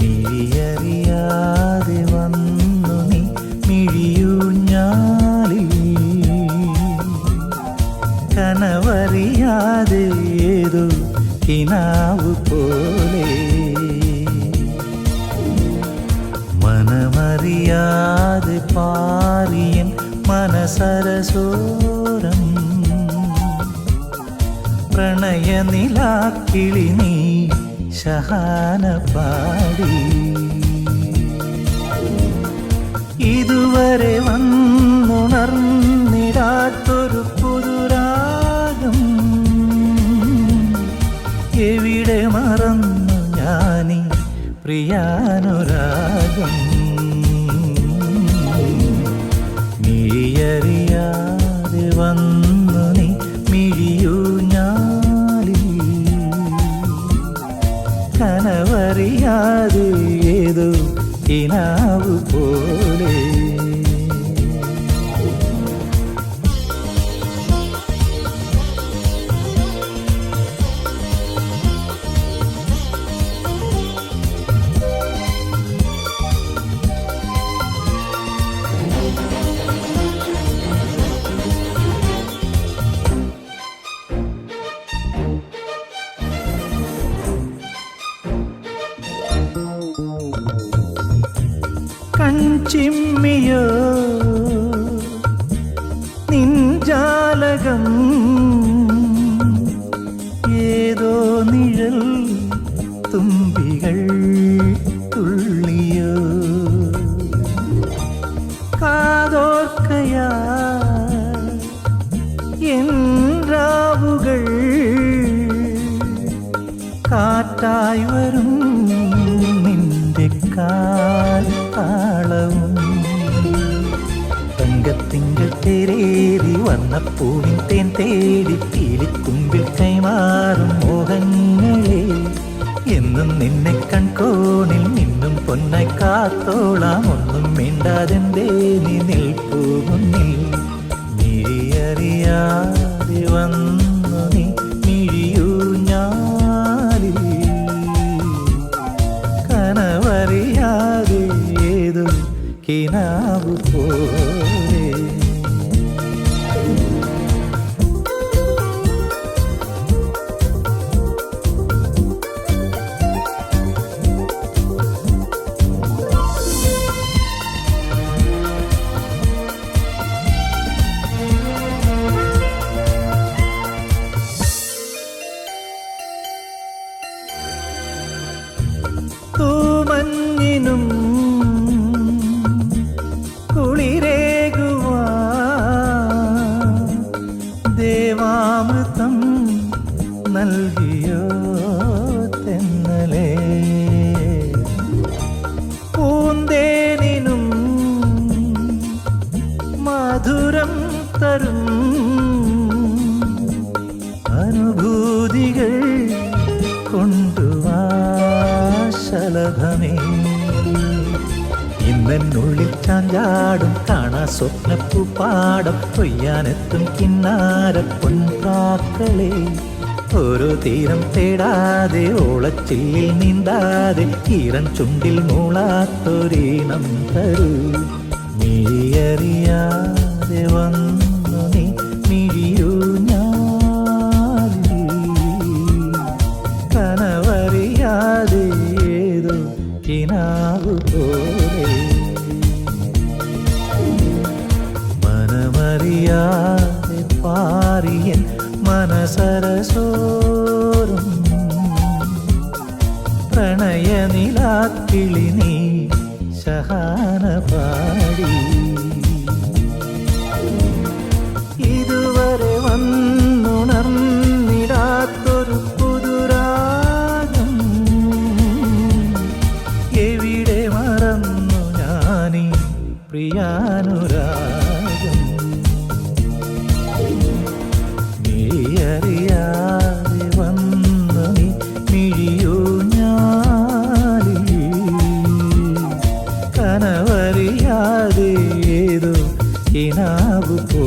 നീയറിയാതെ വന്നു നീ മിഴിയൂഞ്ഞാലി കനവറിയാതെ ഏതോ കിനാവ് പോലെ. മനമറിയാതെ പാറിയൻ മനസരസോരം. പ്രണയനിലാക്കിളി നീ ശഹാന പാടി ഇതുവരെ വന്നുണർന്നിടാത്തൊരു പുതുരാഗം. എവിടെ മറന്നു ഞാനി പ്രിയാനുരാഗം? നീയറിയാതെ കനവറിയാതെ ഏതോ കിനാവ് പോലെ കൺചിമ്മിയോ നിൻജാലകം ഏതോ നിഴൽ തുമ്പികൾ തുള്ളിയോ? കാതോർക്കയാ രാവുകൾ കാറ്റായി വരും തങ്കത്തിങ്കൾ വന്ന വന്നപ്പൂവിൻ തേൻ തേടി പീലിക്കുമ്പിൽ കൈമാറും മോഹങ്ങളെ. എന്നും നിന്നെ കൺകോണിൽ നിന്നും പൊന്നായി കാത്തോളാം. ഒന്നും മിണ്ടാതെന്തേ നീ നിൽപ്പൂ മുന്നിൽ മിഴിയറിയാതെ വന്നു നീ മിഴിയൂ ഞാലിൽ കനവറിയാതെ ഏതോ കിനാവു പോലെ തൂമഞ്ഞിനും കുളിരേകുവാ. ദേവാമൃതം നൽകിയോ തെന്നലേ? പൂന്തേനിനും മധുരം തരും ശലഭമേ ഇന്നെന്നുള്ളിൽ ചാഞ്ചാടും കാണാ സ്വപ്നപ്പു പാടം കൊയ്യാനെത്തും കിന്നാര പൊൻപാക്കളെ ഓരോ തീരം തേടാതെ ഓളച്ചില്ലിൽ നീന്താതെ ഈറൻ ചുണ്ടിൽ മൂളാത്തൊരീണം തരൂ. നീയറിയാതെ വന്നു മനമറിയാതെ പാറിയൻ മനസരസോറും പ്രണയനിലാക്കിളി നീ ശഹാന പാടി തിരിച്ചറിയാതെ വന്നു നീ മിഴിയൂ ഞാലി കനവറിയാതെ ഏതോ കിനാവ് പോ